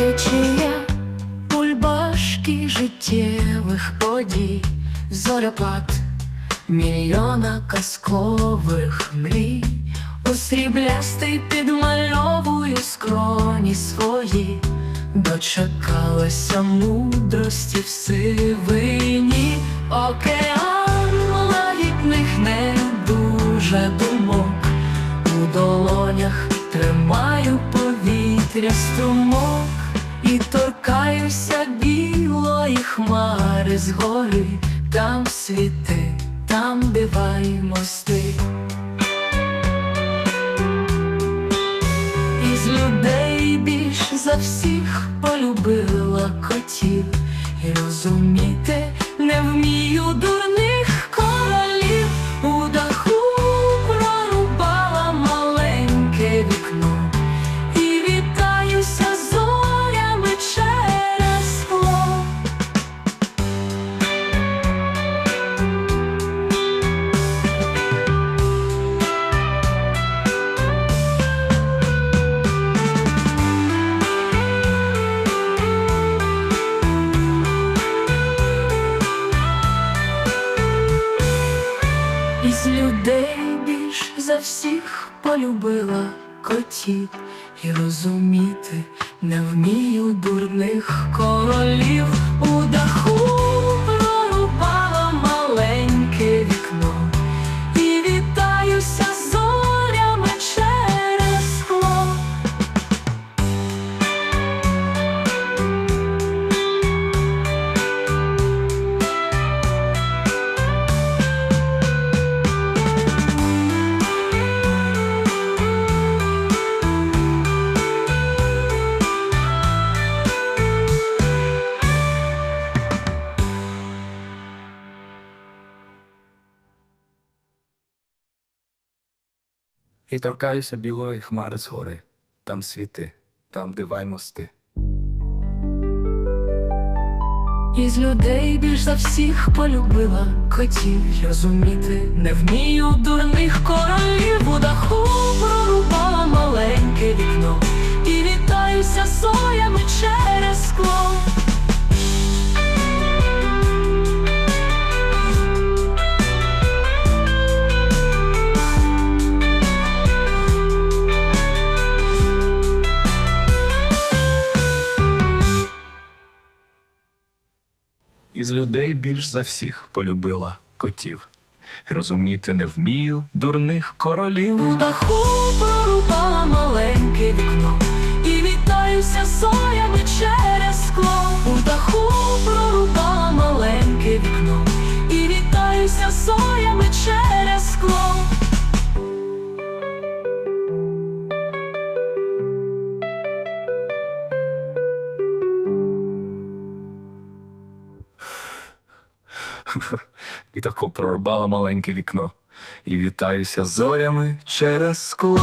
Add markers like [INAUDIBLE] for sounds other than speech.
течія бульбашки життєвих подій, зоряпад мільйона казкових мрій, у сріблястий підмальовую скроні свої, дочекалася мудрості в сивині. Океан лагідних не дуже думок. У долонях тримаю повітря струмок і торкаюся білої хмари згори, там світи, там дива й мости. Із людей більш за всіх полюбила котів і розуміти не вмію дурних Із людей більш за всіх полюбила котів. І розуміти не вмію дурних королів у даху І торкаюся білої хмари згори, там світи, там дивай мости. Із людей більш за всіх полюбила котів. Розуміти не вмію дурних королів. У даху прорубала маленьке вікно. І вітаюся соями Із людей більш за всіх полюбила котів. Розуміти не вмію дурних королів. У даху прорубала маленьке [LAUGHS] І тако прорубала маленьке вікно. І вітаюся зорями через скло.